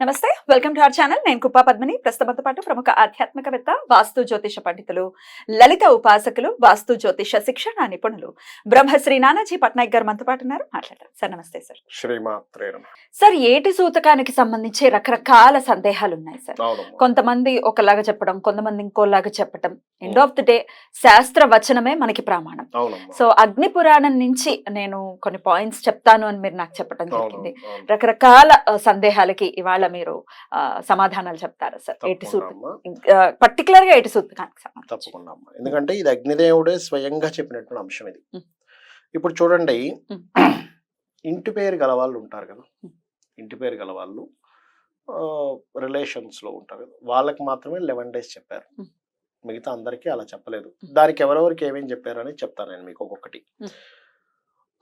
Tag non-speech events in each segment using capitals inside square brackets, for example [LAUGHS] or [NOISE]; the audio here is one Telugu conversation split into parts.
నమస్తే వెల్కమ్ టు అవర్ ఛానల్. నేను కుప్పా పద్మిని. ప్రస్తుతంతో పాటు ప్రముఖ ఆధ్యాత్మికవేత్త వాస్తు జ్యోతిష పండితులు లలిత ఉపాసకులు వాస్తు జ్యోతిష శిక్షణ నిపుణులు బ్రహ్మశ్రీ నానాజీ పట్నాయక్ గారు మనతో పాటు ఉన్నారు. మాట్లాడతారు సార్ నమస్తే సార్. శ్రీమాత్రే సార్ ఏటి సూతకానికి సంబంధించి రకరకాల సందేహాలు ఉన్నాయి సార్. కొంతమంది ఒకలాగా చెప్పడం కొంతమంది ఇంకోలాగా చెప్పడం ఎండ్ ఆఫ్ ది డే శాస్త్ర వచనమే మనకి ప్రమాణం. సో అగ్ని పురాణం నుంచి నేను కొన్ని పాయింట్స్ చెప్తాను అని మీరు నాకు చెప్పడం జరిగింది. రకరకాల సందేహాలకి ఇవాళ మీరు ఆ, సమాధానాలు చెప్తారా సార్ ఏటి సూత పర్టికులర్గా ఏటి సూతకానికి సంబంధించి తప్పకుండా ఎందుకంటే ఇది అగ్నిదేవుడే స్వయంగా చెప్పినటువంటి అంశం ఇది. ఇప్పుడు చూడండి. ఇంటి పేరు గల వాళ్ళు ఉంటారు కదా. ఇంటి పేరు గల వాళ్ళు రిలేషన్స్లో ఉంటారు కదా వాళ్ళకి మాత్రమే లెవెన్ డేస్ చెప్పారు. మిగతా అందరికీ అలా చెప్పలేదు. దానికి ఎవరెవరికి ఏమేమి చెప్పారు అని చెప్తాను నేను మీకు ఒక్కొక్కటి.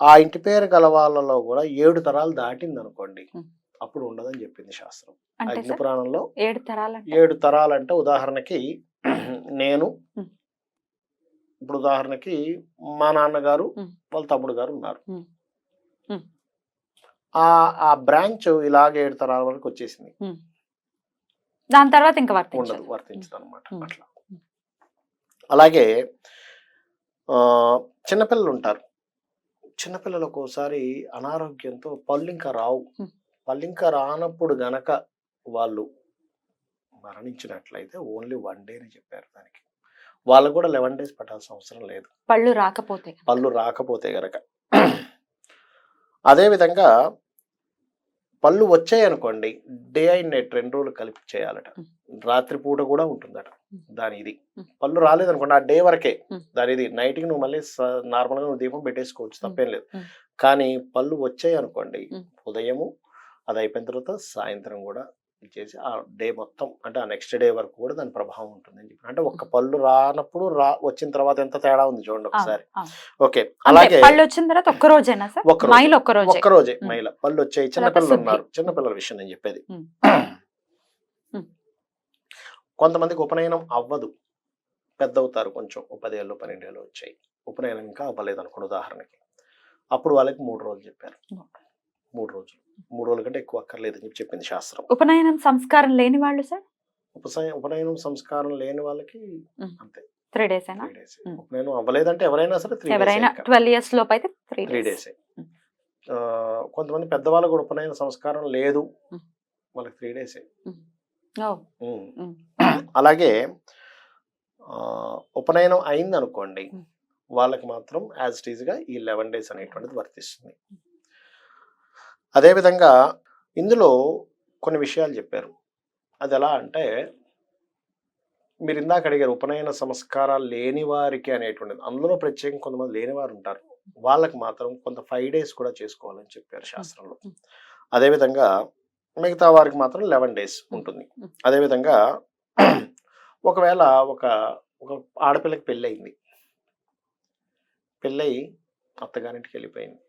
ఆ ఇంటి పేరు గల వాళ్ళలో కూడా ఏడు తరాలు దాటింది అనుకోండి. అప్పుడు ఉండదని చెప్పింది శాస్త్రం. అగ్ని పురాణంలో ఏడు తరాలంటే. ఏడు తరాలంటే ఉదాహరణకి [CLEARS THROAT] నేను. ఇప్పుడు ఉదాహరణకి మా నాన్నగారు. వాళ్ళ తమ్ముడు గారు ఉన్నారు. ఆ ఆ బ్రాంచ్ ఇలాగ ఏడు తరాల వరకు వచ్చేసింది. దాని తర్వాత ఇంకా ఉండదు వర్తించదు అనమాట. అట్లా. అలాగే ఆ, చిన్నపిల్లలు ఉంటారు. చిన్నపిల్లలకు ఒకసారి అనారోగ్యంతో పళ్ళు ఇంకా రావు. పళ్ళు ఇంకా రానప్పుడు గనక వాళ్ళు మరణించినట్లయితే ఓన్లీ వన్ డే అని చెప్పారు దానికి వాళ్ళకు కూడా లెవెన్ డేస్ పట్టాల్సిన అవసరం లేదు పళ్ళు రాకపోతే పళ్ళు రాకపోతే గనక అదేవిధంగా పళ్ళు వచ్చాయి అనుకోండి డే అండ్ నైట్ రెండు రోజులు కలిపి చేయాలట ఉం. రాత్రి పూట కూడా ఉంటుందట. దాని ఇది. పళ్ళు రాలేదనుకోండి ఆ డే వరకే. దాని ఇది నైట్కి నువ్వు మళ్ళీ నార్మల్గా నువ్వు దీపం పెట్టేసుకోవచ్చు. తప్పేం లేదు. కానీ పళ్ళు వచ్చాయి అనుకోండి. ఉదయము అది అయిపోయిన తర్వాత సాయంత్రం కూడా ఇచ్చేసి ఆ డే మొత్తం అంటే ఆ నెక్స్ట్ డే వరకు కూడా దాని ప్రభావం ఉంటుందని చెప్పి. అంటే ఒక్క పళ్ళు రానప్పుడు రా వచ్చిన తర్వాత ఎంత తేడా ఉంది చూడండి ఒకసారి. ఓకే అలాగే పళ్ళు వచ్చిన తర్వాత ఒక్క రోజేనా సార్? ఒక్క రోజు. ఒక్క. మహిళ పళ్ళు వచ్చాయి చిన్నపిల్లలు. ఉన్నారు. చిన్నపిల్లల విషయం నేను చెప్పేది. [CLEARS THROAT] కొంతమందికి ఉపనయనం అవ్వదు. పెద్ద అవుతారు కొంచెం పదేళ్ళు పన్నెండేళ్ళు వచ్చాయి. ఉపనయనం ఇంకా అవ్వలేదు అనుకోండి ఉదాహరణకి. అప్పుడు వాళ్ళకి మూడు రోజులు చెప్పారు. మూడు రోజులు. మూడు రోజుల కంటే ఎక్కువ అక్కర్లేదు అని చెప్పి చెప్పింది శాస్త్రం. ఉపనయనం సంస్కారం లేని వాళ్ళు సార్? ఉపసయ ఉపనయనం సంస్కారం లేని వాళ్ళకి. అంతే. త్రీ డేస్ అయినా. ఉపనయనం అవ్వలేదంటే ఎవరైనా సరే త్రీ ఎవరైనా ట్వెల్వ్ ఇయర్స్ లోపు అయితే త్రీ డేస్ కొంతమంది పెద్దవాళ్ళకు కూడా ఉపనయన సంస్కారం లేదు. వాళ్ళకి త్రీ డేసే. అలాగే ఉపనయనం అయింది అనుకోండి. వాళ్ళకి మాత్రం యాజ్ ఇట్ ఈజ్గా ఈ లెవెన్ డేస్ అనేటువంటిది వర్తిస్తుంది. అదేవిధంగా ఇందులో కొన్ని విషయాలు చెప్పారు. అది ఎలా అంటే మీరు ఇందాక అడిగారు ఉపనయన సంస్కారాలు లేని వారికి అనేటువంటిది. అందులో ప్రత్యేకంగా కొంతమంది లేని వారు ఉంటారు. వాళ్ళకి మాత్రం కొంత ఫైవ్ డేస్ కూడా చేసుకోవాలని చెప్పారు శాస్త్రంలో. అదేవిధంగా మిగతా వారికి మాత్రం లెవెన్ డేస్ ఉంటుంది. అదేవిధంగా ఒకవేళ ఒక ఒక ఆడపిల్లకి పెళ్ళయింది. పెళ్ళయి అత్తగారింటికి వెళ్ళిపోయింది.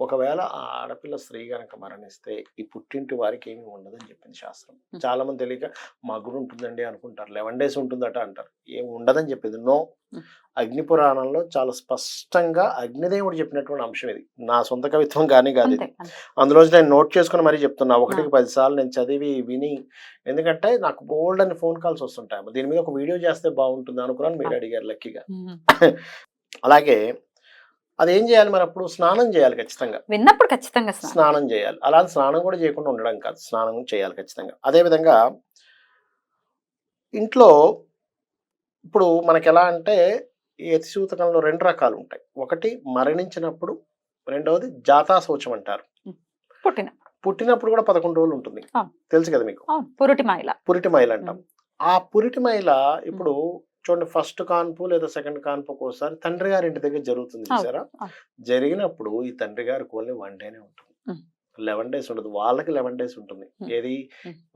ఒకవేళ ఆ ఆడపిల్ల స్త్రీ గనక మరణిస్తే ఈ పుట్టింటి వారికి ఏమీ ఉండదని చెప్పింది శాస్త్రం. చాలా మంది తెలియక మగుడు ఉంటుందండి అనుకుంటారు లెవెన్ డేస్ ఉంటుందట అంటారు. ఏం ఉండదని చెప్పింది? నో. అగ్ని పురాణంలో చాలా స్పష్టంగా అగ్నిదేవుడు చెప్పినటువంటి అంశం ఇది. నా సొంత కవిత్వం కానీ కాదు ఇది. అందులో నేను నోట్ చేసుకుని మరీ చెప్తున్నా. ఒకటికి పది సార్లు నేను చదివి విని ఎందుకంటే నాకు బోల్డ్ అని ఫోన్ కాల్స్ వస్తుంటాయి. దీని మీద ఒక వీడియో చేస్తే బాగుంటుంది అనుకున్నాను మీరు అడిగారు లక్కీగా. అలాగే అది ఏం చేయాలి మరి అప్పుడు? స్నానం చేయాలి ఖచ్చితంగా. విన్నప్పుడు ఖచ్చితంగా స్నానం. చేయాలి. అలా స్నానం కూడా చేయకుండా ఉండడం కాదు. స్నానం చేయాలి ఖచ్చితంగా. అదేవిధంగా ఇంట్లో ఇప్పుడు మనకి ఎలా అంటే ఈ యతిసూతకంలో రెండు రకాలు ఉంటాయి. ఒకటి మరణించినప్పుడు రెండవది జాతా శౌచం అంటారు పుట్టిన పుట్టినప్పుడు కూడా పదకొండు రోజులు ఉంటుంది. తెలుసు కదా మీకు? పురుటి మాయిల. పురిటి మైల అంటాం ఆ పురిటి మైల ఇప్పుడు చూడండి ఫస్ట్ కాన్పు లేదా సెకండ్ కాన్పు ఒకసారి తండ్రి గారి ఇంటి దగ్గర జరుగుతుంది చూసారా. జరిగినప్పుడు ఈ తండ్రి గారి ఓన్లీ వన్ డేనే ఉంటుంది. లెవెన్ డేస్ ఉండదు వాళ్ళకి లెవెన్ డేస్ ఉంటుంది. ఏది.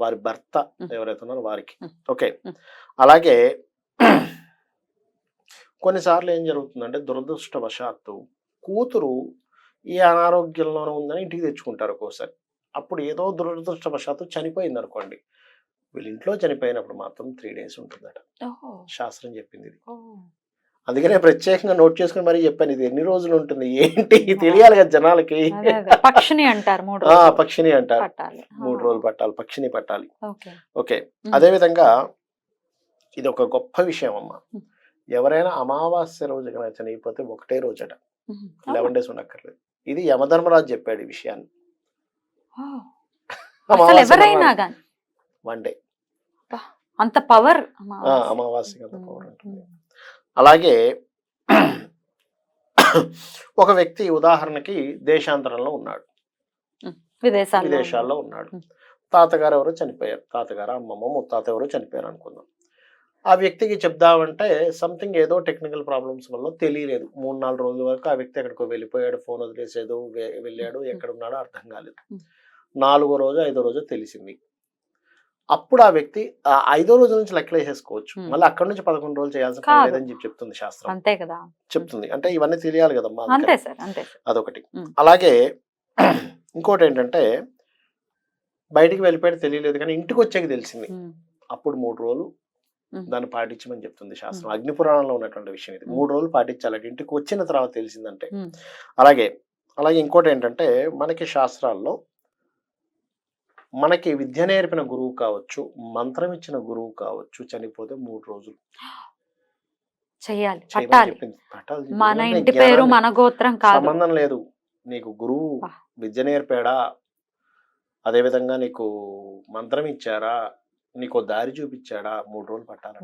వారి భర్త. ఎవరైతే ఉన్నారో వారికి. ఓకే. అలాగే కొన్నిసార్లు ఏం జరుగుతుందంటే దురదృష్టవశాత్తు కూతురు ఈ అనారోగ్యంలోనే ఉందని ఇంటికి తెచ్చుకుంటారు ఒక్కోసారి అప్పుడు ఏదో దురదృష్టవశాత్తు చనిపోయింది అనుకోండి వీళ్ళ ఇంట్లో చనిపోయినప్పుడు మాత్రం త్రీ డేస్ ఉంటుందట. శాస్త్రం చెప్పింది ఇది. అందుకనే ప్రత్యేకంగా నోట్ చేసుకుని మరీ చెప్పాను ఇది ఎన్ని రోజులు ఉంటుంది ఏంటి తెలియాలి కదా జనాలకి. పక్షిని అంటారు మూడు ఆ రోజులు పక్షిని అంటారు. మూడు రోజులు పట్టాలి పక్షిని పట్టాలి. ఓకే. ఓకే. ఉమ్. అదే విధంగా ఇది ఒక గొప్ప విషయం అమ్మ. ఎవరైనా అమావాస్య రోజు కనుక చనిపోతే ఒకటే రోజట. Eleven days ఉండక్కర్లేదు. ఇది యమధర్మరాజు చెప్పాడు ఈ విషయాన్ని. One day. అంత పవర్ అమావాస్య. అంత పవర్ ఉంటుంది. అలాగే ఒక వ్యక్తి ఉదాహరణకి దేశాంతరంలో ఉన్నాడు. విదేశాల్లో ఉన్నాడు. తాతగారు ఎవరో చనిపోయారు. తాతగారు అమ్మమ్మ ముత్తాత ఎవరో చనిపోయారు అనుకుందాం. ఆ వ్యక్తికి చెప్దామంటే సంథింగ్ ఏదో టెక్నికల్ ప్రాబ్లమ్స్ వల్ల తెలియలేదు. మూడు నాలుగు రోజుల వరకు ఆ వ్యక్తి ఎక్కడికో వెళ్ళిపోయాడు ఫోన్ వదిలేసేదో వెళ్ళాడు ఎక్కడ ఉన్నాడో అర్థం కాలేదు. నాలుగో రోజు ఐదో రోజు తెలిసింది. అప్పుడు ఆ వ్యక్తి ఆ ఐదో రోజు నుంచి లెక్కలు వేసేసుకోవచ్చు. మళ్ళీ అక్కడ నుంచి పదకొండు రోజులు చేయాల్సిన పని. లేదని చెప్పి చెప్తుంది శాస్త్రం అంతే కదా చెప్తుంది అంటే ఇవన్నీ తెలియాలి కదమ్మా అందుకని. అంతే సార్ అంతే సార్ అదొకటి. అలాగే [CLEARS THROAT] ఇంకోటి ఏంటంటే బయటికి వెళ్ళిపోయాడు తెలియలేదు కానీ ఇంటికి వచ్చాక తెలిసింది. అప్పుడు మూడు రోజులు. దాన్ని పాటించమని చెప్తుంది శాస్త్రం అగ్ని పురాణంలో ఉన్నటువంటి విషయం ఇది. మూడు రోజులు పాటించాలి ఇంటికి వచ్చిన తర్వాత తెలిసిందంటే. అలాగే అలాగే ఇంకోటి ఏంటంటే మనకి శాస్త్రాల్లో మనకి విద్య నేర్పిన గురువు కావచ్చు మంత్రం ఇచ్చిన గురువు కావచ్చు చనిపోతే మూడు రోజులు పట్టాలి. పట్టాలి. మన ఇంటి పేరు మన గోత్రం కాదు సంబంధం లేదు నీకు గురువు. విద్య నేర్పాడా అదేవిధంగా నీకు మంత్రం ఇచ్చారా నీకు దారి చూపించాడా మూడు రోజులు పట్టాలి.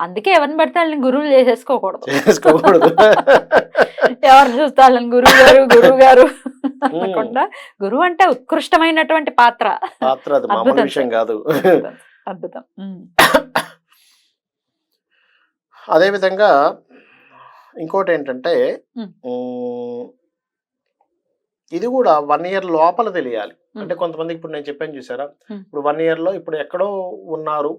అందుకే ఎవరిని పడితే వాళ్ళని గురువులు చేసేసుకోకూడదు. చేసుకోకూడదు [LAUGHS] ఎవరు చూస్తే వాళ్ళని గురువు గారు గురువు గారు [LAUGHS] అనకుండా గురువు అంటే ఉత్కృష్టమైనటువంటి పాత్ర. పాత్ర అది మామూలు విషయం కాదు. అద్భుతం. అద్భుతం. ఉమ్. అదే విధంగా ఇంకోటి ఏంటంటే ఇది కూడా వన్ ఇయర్ లోపల తెలియాలి. అంటే కొంతమంది ఇప్పుడు నేను చెప్పాను చూసారా. ఇప్పుడు వన్ ఇయర్లో ఇప్పుడు ఎక్కడో ఉన్నారు.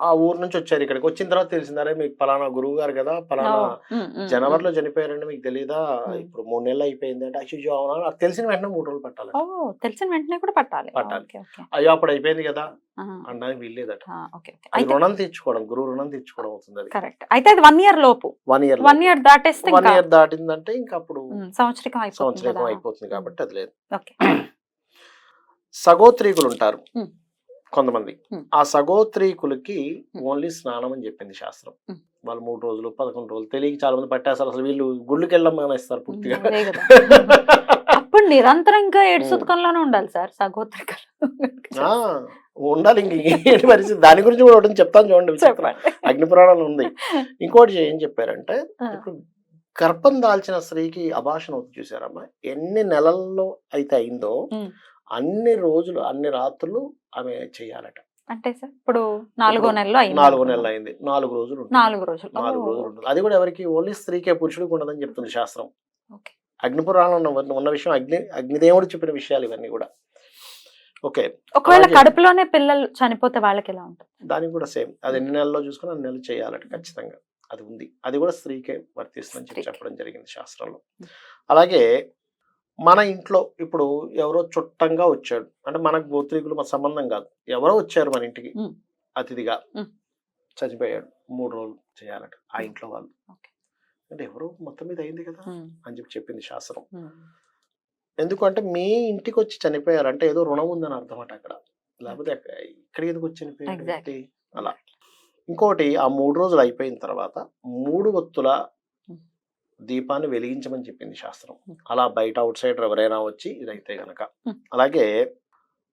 ఆ ఊరు నుంచి వచ్చారు ఇక్కడికి. వచ్చిన తర్వాత తెలిసిందరే మీకు పలానా గురువు గారు కదా పలానా జనవరిలో చనిపోయారండి మీకు తెలియదా. ఇప్పుడు మూడు నెలలు అయిపోయింది అంటే అయ్యో అవునా? తెలిసిన వెంటనే మూడు రోజులు పట్టాలి. తెలిసిన వెంటనే కూడా పట్టాలి. పట్టాలి. అయ్యో అప్పుడు అయిపోయింది కదా అనడానికి వీల్లేదట. రుణం తీర్చుకోవడం గురువు రుణం తీర్చుకోవడం అవుతుంది అది. కరెక్ట్. అయితే అది వన్ ఇయర్ లోపు. వన్ ఇయర్ వన్ ఇయర్ దాటేస్తే వన్ ఇయర్ దాటిందంటే ఇంకా అప్పుడు సంవత్సరం కదా. అయిపోతుంది కాబట్టి అది లేదు. [CLEARS THROAT] సగోత్రీకులు ఉంటారు. కొంతమంది. ఆ సగోత్రీకులకి. ఓన్లీ స్నానం అని చెప్పింది శాస్త్రం. వాళ్ళు మూడు రోజులు పదకొండు రోజులు తెలియక చాలా మంది పట్టేస్తారు అసలు వీళ్ళు గుళ్ళకి వెళ్ళడం మానేస్తారు పూర్తిగా. [LAUGHS] అప్పుడు నిరంతరంగా ఏడు. సుతకంలోనే ఉండాలి సార్ సగోత్రికలు ఆ, ఉండాలి ఇంక [LAUGHS] ఏంటి పరిస్థితి దాని గురించి కూడా ఒకటి చెప్తాను చూడండి విచిత్రం. చెప్పండి అగ్ని పురాణాలు ఉంది [LAUGHS] ఇంకోటి ఏం చెప్పారంటే. ఇప్పుడు గర్భం దాల్చిన స్త్రీకి అభాషణ అవుతుంది చూసారమ్మా ఎన్ని నెలల్లో అయితే అయిందో. అన్ని రోజులు అన్ని రాత్రులు ఆమె చేయాలట. అంటే సార్ ఇప్పుడు నాలుగో నెలలో నాలుగో. నెలలు అయింది నాలుగు రోజులు. నాలుగు రోజులు. నాలుగు రోజులు ఉంటుంది. అది కూడా ఎవరికి? ఓన్లీ స్త్రీకే పురుషుడికి ఉండదని చెప్తుంది శాస్త్రం. ఓకే. అగ్ని పురాణంలో ఉన్న- విషయం అగ్ని అగ్నిదేవుడు చెప్పిన విషయాలు ఇవన్నీ కూడా. ఓకే. ఒకవేళ కడుపులోనే పిల్లలు చనిపోతే వాళ్ళకి ఎలా ఉంటుంది? దానికి కూడా సేమ్. అది ఎన్ని నెలల్లో చూసుకుని అన్ని నెలలు చేయాలట ఖచ్చితంగా. అది ఉంది. అది కూడా స్త్రీకే వర్తిస్తుందని చెప్పి. చెప్పడం జరిగింది శాస్త్రంలో. ఉం. అలాగే మన ఇంట్లో ఇప్పుడు ఎవరో చుట్టంగా వచ్చాడు అంటే మనకు గోత్రీకులు మన సంబంధం కాదు ఎవరో వచ్చారు మన ఇంటికి. అతిథిగా. చనిపోయాడు మూడు రోజులు చేయాలట ఆ. ఇంట్లో వాళ్ళు. అంటే ఎవరో మొత్తం మీద అయింది కదా అని చెప్పి చెప్పింది శాస్త్రం. ఎందుకంటే మీ ఇంటికి వచ్చి చనిపోయారంటే ఏదో రుణం ఉందని అర్థం అట అక్కడ లేకపోతే ఇక్కడికి ఎందుకు వచ్చి చనిపోయారు? అలా ఇంకోటి ఆ మూడు రోజులు అయిపోయిన తర్వాత మూడు ఒత్తుల. దీపాన్ని వెలిగించమని చెప్పింది శాస్త్రం. అలా బయట అవుట్ సైడ్ ఎవరైనా వచ్చి ఇదైతే గనక. అలాగే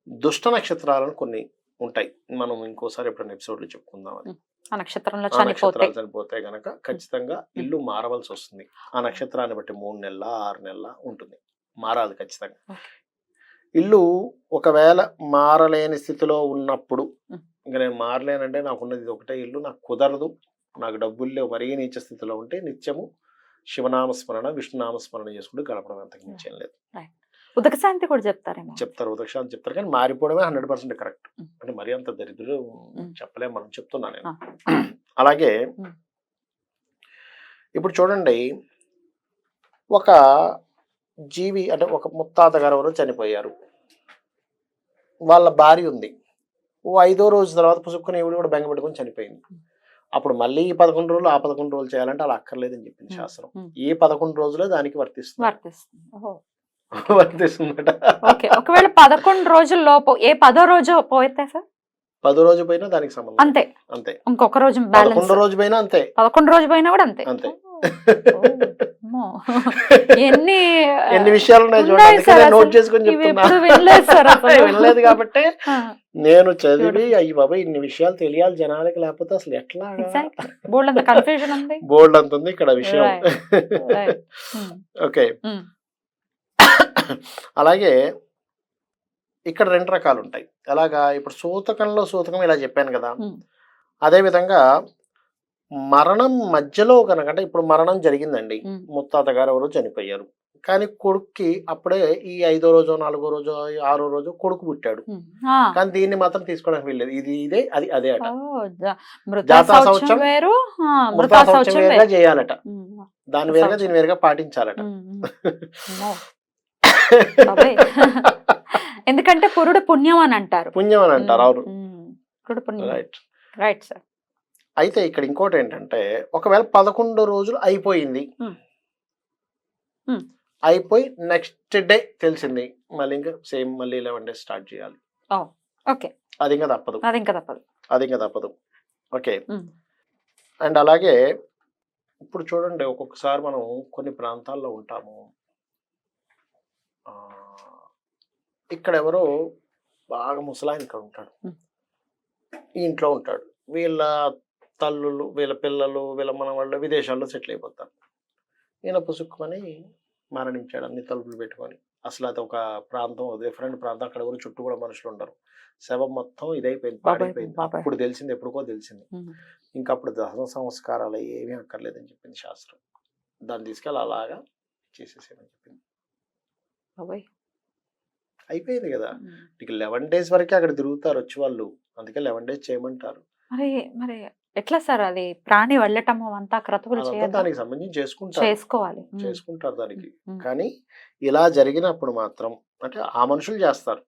దుష్ట నక్షత్రాలను కొన్ని ఉంటాయి. మనం ఇంకోసారి ఎప్పుడైనా ఎపిసోడ్లో చెప్పుకుందాం అది. ఆ నక్షత్రంలో నక్షత్రాలు చనిపోతే గనక ఖచ్చితంగా ఇల్లు మారవలసి వస్తుంది. ఆ నక్షత్రాన్ని బట్టి మూడు నెలల ఆరు నెలల ఉంటుంది. మారాలి ఖచ్చితంగా. ఇల్లు ఒకవేళ మారలేని స్థితిలో ఉన్నప్పుడు. ఇంకా నేను మారలేనంటే నాకున్నది ఒకటే ఇల్లు. నాకు కుదరదు. నాకు డబ్బులు లేవు. మరీ నీచ స్థితిలో ఉంటే నిత్యము శివనామస్మరణ విష్ణునామస్మరణ చేసుకుంటూ గడపడం అంతకు మించి లేదు. ఉదక శాంతి కూడా చెప్తారేమో. చెప్తారు ఉదక్షాన్ని చెప్తారు కానీ మారిపోవడమే హండ్రెడ్ పర్సెంట్ కరెక్ట్. అంటే మరీ అంత దరిద్రులు చెప్పలేము మనం చెప్తున్నా నేను. అలాగే. ఇప్పుడు చూడండి ఒక జీవి అంటే ఒక ముత్తాత గారు చనిపోయారు. వాళ్ళ భార్య ఉంది. ఓ ఐదో రోజు తర్వాత పుసుక్కుని ఈవిడ కూడా బెంగ పెట్టుకొని చనిపోయింది. అప్పుడు మళ్ళీ ఈ పదకొండు రోజులు ఆ పదకొండు రోజులు చేయాలంటే అలా అక్కర్లేదని చెప్పింది. శాస్త్రం. ఈ పదకొండు రోజులే దానికి వర్తిస్తుంది. వర్తిస్తుంది. [LAUGHS] ఒకవేళ పదకొండు రోజుల లోపు ఏ పదో రోజు పోతే సార్? పదో రోజు పోయినా దానికి సంబంధం అంతే. అంతే. ఇంకొక రోజు పదకొండో రోజు పోయినా అంతే. పదకొండు రోజు పోయినా కూడా అంతే. అంతే. అమ్మో. [LAUGHS] ఎన్ని ఎన్ని విషయాలు ఉన్నాయి చూడండి. నోట్. చేసుకొని చెప్తున్నా. [LAUGHS] వినలేదు కాబట్టి [LAUGHS] నేను చదివి అయ్యి బాబా ఇన్ని విషయాలు తెలియాలి జనాలకి లేకపోతే అసలు ఎట్లా. బోల్డ్ అంత ఉంది? ఇక్కడ విషయం. ఓకే ఉమ్, అలాగే ఇక్కడ రెండు రకాలు ఉంటాయి ఎలాగా? ఇప్పుడు సూతకంలో సూతకం ఇలా చెప్పాను కదా. ఉమ్. అదే విధంగా మరణం మధ్యలో కనుక అంటే ఇప్పుడు మరణం జరిగిందండి. ముత్తాత గారు ఎవరో చనిపోయారు. కానీ కొడుక్కి అప్పుడే ఈ ఐదో రోజు నాలుగో రోజు ఆరో రోజు కొడుకు పుట్టాడు. కానీ దీన్ని మాత్రం తీసుకోవడానికి వీల్లేదు. ఇది ఇదే అది అదే అట. జాతా మృత సంవత్సరం వేరుగా వేరు. చేయాలట. దాని వేరుగా. దీని వేరుగా పాటించాలట. [LAUGHS] [LAUGHS] ఎందుకంటే పురుడు పుణ్యం అని అంటారు. పుణ్యం అని అంటారు అవును. రైట్ రైట్ సార్ అయితే ఇక్కడ ఇంకోటి ఏంటంటే ఒకవేళ పదకొండు రోజులు అయిపోయింది. అయిపోయి నెక్స్ట్ డే తెలిసింది. మళ్ళీ ఇంకా సేమ్ మళ్ళీ లెవెన్ డేస్ స్టార్ట్ చేయాలి. ఓకే. అది ఇంకా తప్పదు. అది ఇంకా తప్పదు. అది ఇంకా తప్పదు. ఓకే. అండ్ అలాగే ఇప్పుడు చూడండి ఒక్కొక్కసారి మనం కొన్ని ప్రాంతాల్లో ఉంటాము. ఇక్కడ ఎవరో బాగా ముసలాయన ఇక్కడ ఉంటాడు. ఈ ఇంట్లో ఉంటాడు. వీళ్ళ తల్లులు వీళ్ళ పిల్లలు వీళ్ళ మన వాళ్ళు విదేశాల్లో సెటిల్ అయిపోతారు. ఈయన పుసుక్కుమని మరణించాడు అన్ని తలుపులు పెట్టుకొని. అసలు అది ఒక ప్రాంతం డిఫరెంట్ ప్రాంతం. అక్కడ ఎవరు చుట్టూ కూడా మనుషులు ఉండరు. శవం మొత్తం ఇదైపోయింది పాడైపోయింది. అప్పుడు తెలిసింది ఎప్పుడుకో తెలిసింది. ఇంకా అప్పుడు దహన సంస్కారాలు ఏమీ అక్కర్లేదని చెప్పింది శాస్త్రం. దాన్ని తీసుకెళ్ళి అలాగా చేసేసేయమని చెప్పింది. అయిపోయింది కదా. నీకు లెవెన్ డేస్ వరకే అక్కడ తిరుగుతారు వచ్చి వాళ్ళు అందుకే లెవెన్ డేస్ చేయమంటారు. మరి మరి ఎట్లా సార్ అది? ప్రాణి వెళ్ళటము అంతా క్రతువులు దానికి సంబంధించి చేసుకుంటారు. చేసుకోవాలి. చేసుకుంటారు దానికి. కానీ ఇలా జరిగినప్పుడు మాత్రం అంటే ఆ మనుషులు చేస్తారు.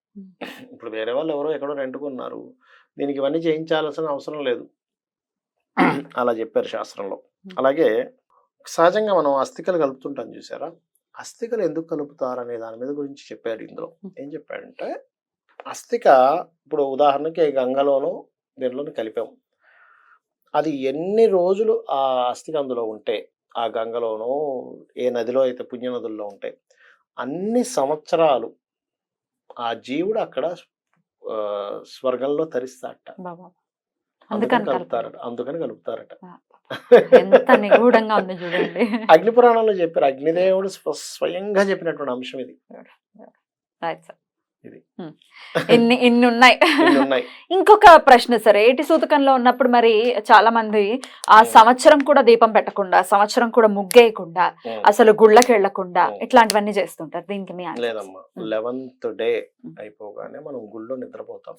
ఇప్పుడు వేరే వాళ్ళు ఎవరో ఎక్కడో రెంటుకున్నారు దీనికి ఇవన్నీ చేయించాల్సిన అవసరం లేదు. [COUGHS] అలా చెప్పారు శాస్త్రంలో. అలాగే సహజంగా మనం అస్థికలు కలుపుతుంటాం చూసారా? అస్థికలు ఎందుకు కలుపుతారు అనే దాని మీద గురించి చెప్పాడు ఇందులో. ఏం చెప్పాడంటే అస్థిక ఇప్పుడు ఉదాహరణకి గంగలోనో దీనిలోనూ కలిపాం. అది ఎన్ని రోజులు ఆ అస్థిక అందులో ఉంటే ఆ గంగలోనో ఏ నదిలో అయితే పుణ్య నదుల్లో ఉంటే అన్ని సంవత్సరాలు ఆ జీవుడు అక్కడ ఆ, స్వర్గంలో తరిస్తాడట బాబా. అందుకని అందుకని కలుపుతారట. అందుకని కలుపుతారట. ఎంత నిగూఢంగా ఉంది చూడండి. అగ్ని పురాణంలో చెప్పారు. అగ్నిదేవుడు స్వ- స్వయంగా చెప్పినటువంటి అంశం ఇది. రైట్ సార్ ఇది. ఇన్ని ఇన్ని ఉన్నాయి ఇంకొక ప్రశ్న సరే ఏటి సూతకంలో ఉన్నప్పుడు మరి చాలా మంది ఆ. సంవత్సరం కూడా దీపం పెట్టకుండా సంవత్సరం కూడా ముగ్గేయకుండా. అసలు గుళ్ళకి వెళ్ళకుండా. ఇట్లాంటివన్నీ చేస్తుంటారు దీనికి మీ? లేదమ్మా. Eleventh day. అయిపోగానే మనం గుళ్ళో నిద్రపోతాం.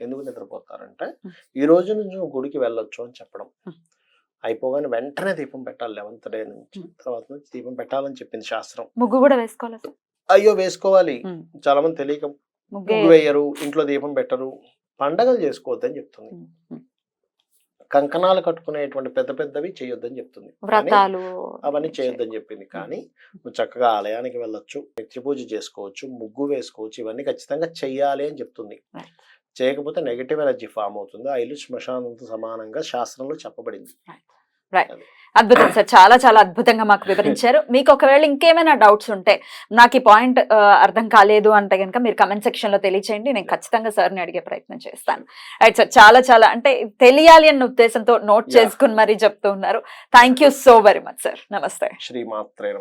ఎందుకు నిద్రపోతారంటే. ఈ రోజు నుంచి గుడికి వెళ్ళొచ్చు అని చెప్పడం. అయిపోగానే వెంటనే దీపం పెట్టాలి లెవెన్త్ డే నుంచి. తర్వాత నుంచి దీపం పెట్టాలని చెప్పింది శాస్త్రం ముగ్గు కూడా వేసుకోవాలి అయ్యో వేసుకోవాలి. చాలా మంది తెలియక ముగ్గే. వేయరు ఇంట్లో దీపం పెట్టరు పండగలు చేసుకోవద్దని చెప్తుంది. కంకణాలు కట్టుకునేటువంటి పెద్ద పెద్దవి చేయొద్దని చెప్తుంది. అవన్నీ చేయొద్దని చెప్పింది. కానీ నువ్వు చక్కగా ఆలయానికి వెళ్ళొచ్చు నిత్య పూజ చేసుకోవచ్చు ముగ్గు వేసుకోవచ్చు ఇవన్నీ ఖచ్చితంగా చెయ్యాలి అని చెప్తుంది. చేయకపోతే నెగటివ్ ఎనర్జీ ఫామ్ అవుతుంది. ఆ ఇల్లు శ్మశానంతో సమానంగా శాస్త్రంలో చెప్పబడింది. అద్భుతం సార్. చాలా చాలా అద్భుతంగా మాకు వివరించారు. మీకు ఒకవేళ ఇంకేమైనా డౌట్స్ ఉంటే నాకు ఈ పాయింట్ అర్థం కాలేదు అంటే కనుక మీరు కమెంట్ సెక్షన్లో తెలియచేయండి. నేను ఖచ్చితంగా సార్ని అడిగే ప్రయత్నం చేస్తాను. రైట్ సార్ చాలా చాలా అంటే తెలియాలి అన్న ఉద్దేశంతో నోట్. చేసుకుని మరీ చెప్తూ ఉన్నారు. Thank you so very much sir నమస్తే. శ్రీమాత్రే